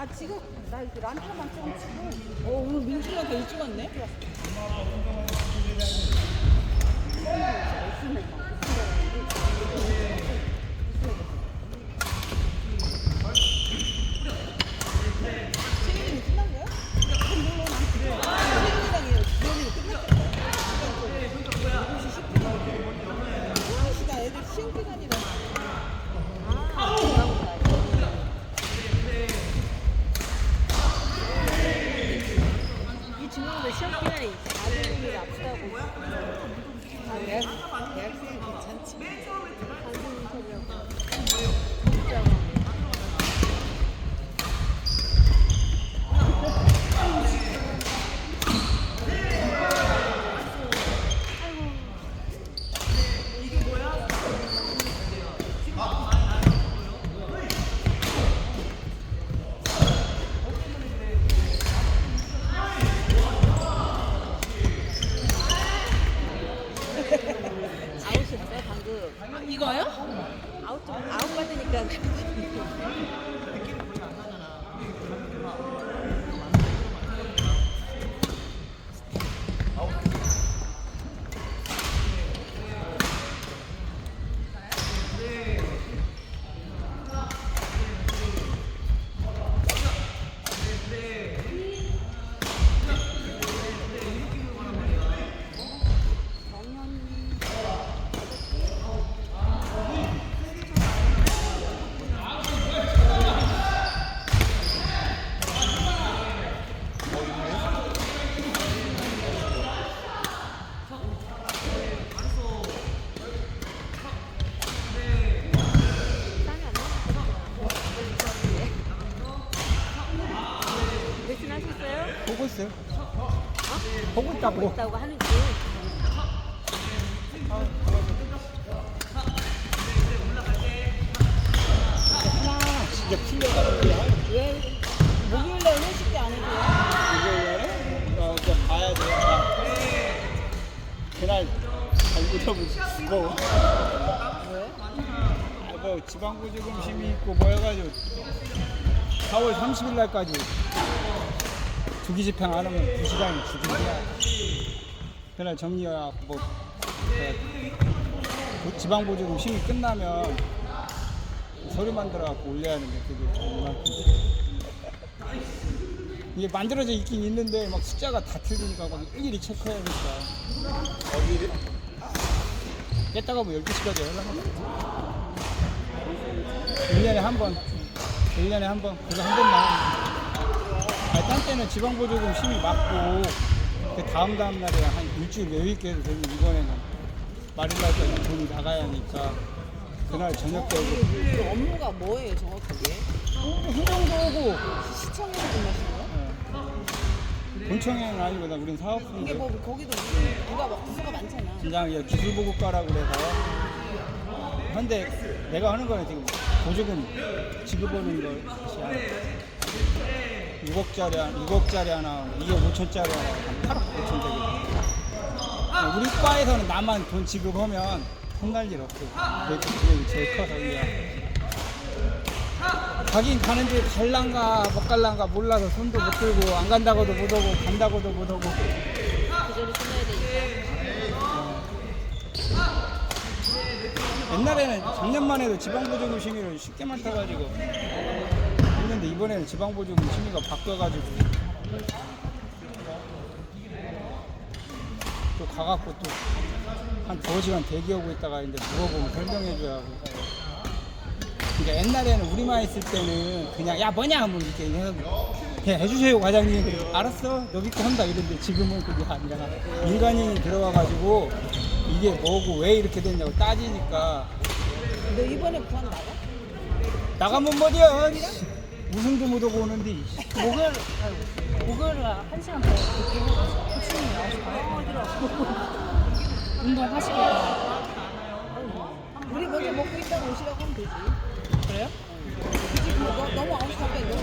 아 지금 나 이거 란타만 좀 치고 어 오늘 민준이가 더 일찍 왔네. 체인이 끝난 거야? 물론 난 그래. 체인이랑이에요. 주연이는 끝났겠다. 6시 10분. 6시가 애들 시험 기간이라. 아 그런가 이 친구들 시험 기간에 아들이 아프다고 대학, 대학생이 괜찮지. 방송 인터뷰하고 진짜 아웃이었어요 방금 이거요? 아웃 좀 아웃 받으니까 땀이 안 나요. 레슨 하셨어요? 보고 있어요. 보고 있다고. 있다고 하는지 하나 진짜 풀려가는 거야. 왜 목요일날 회식 때안 해줘요? 이거를 나 이제 봐야 돼. 나 그날 잘못하면 죽어. 왜? 아, 뭐 지방보조금심이 있고 뭐 해가지고 4월 30일 날까지 조기 집행 안 하면 2시간 죽인다. 그날 정리하고 뭐그 지방 보조금심이 끝나면 서류 만들어 갖고 올려야 하는데 그게 이만큼 이게 만들어져 있긴 있는데 막 숫자가 다 틀리니까 막 일일이 체크해야 되니까 어디 깼다가 뭐 12시까지 연락하면 1년에 한 번, 1년에 한 번, 그거 한 번만. 딴 때는 지방보조금 심의 맞고, 그 다음 다음 날에 한 일주일 여유 있게 해도 되는데, 이번에는 말일날까지 돈이 나가야 하니까, 그날 저녁 때 오고, 그 업무가 뭐예요 정확하게? 행정도 오고, 시청에서 근무하시는 거예요? 예. 본청에는 아니고, 나 우린 이게 사업부인데, 뭐 거기도 누가 막 부서가 많잖아. 진장 이제 기술보급과라고 그래서, 근데 내가 하는 거는 지금 보조금 지급하는 것이 한 6억짜리, 한 6억짜리 하나, 2억 5천짜리 하나, 한 8억 5천 되거든. 우리 과에서는 나만 돈 지급하면 혼날 일 없고, 그게 그게 제일 커서 이게. 가긴 가는데 갈란가 못 갈란가 몰라서 손도 못 들고 안 간다고도 못 오고 간다고도 못 오고 그 전에 끝나야 되니까 옛날에는 작년만 해도 지방보조금 심의를 쉽게 맡아가지고 했는데 이번에는 지방보조금 심의가 바뀌어가지고. 또 가갖고 또 한 두어 시간 대기하고 있다가 이제 물어보면 설명해줘야 하고. 그러니까 옛날에는 우리만 있을 때는 그냥 야 뭐냐? 하면 이렇게 해가지고 그냥 해주세요 과장님 알았어. 너 믿고 한다. 이런데 지금은 그게 아니라 민간인이 들어와가지고 이게 뭐고 왜 이렇게 됐냐고 따지니까. 너 이번에 부산 나가? 나가면 뭐냐 우승도 못하고 오는데 목요일 아이고, 목요일 날한 시간 더 늦게 해서 코치님이 9시 반에 어디라고 운동하시겠다 우리 먼저 먹고 있다가 오시라고 하면 되지. 그래요? 그지? 뭐, 너, 너무 아웃 가면 너무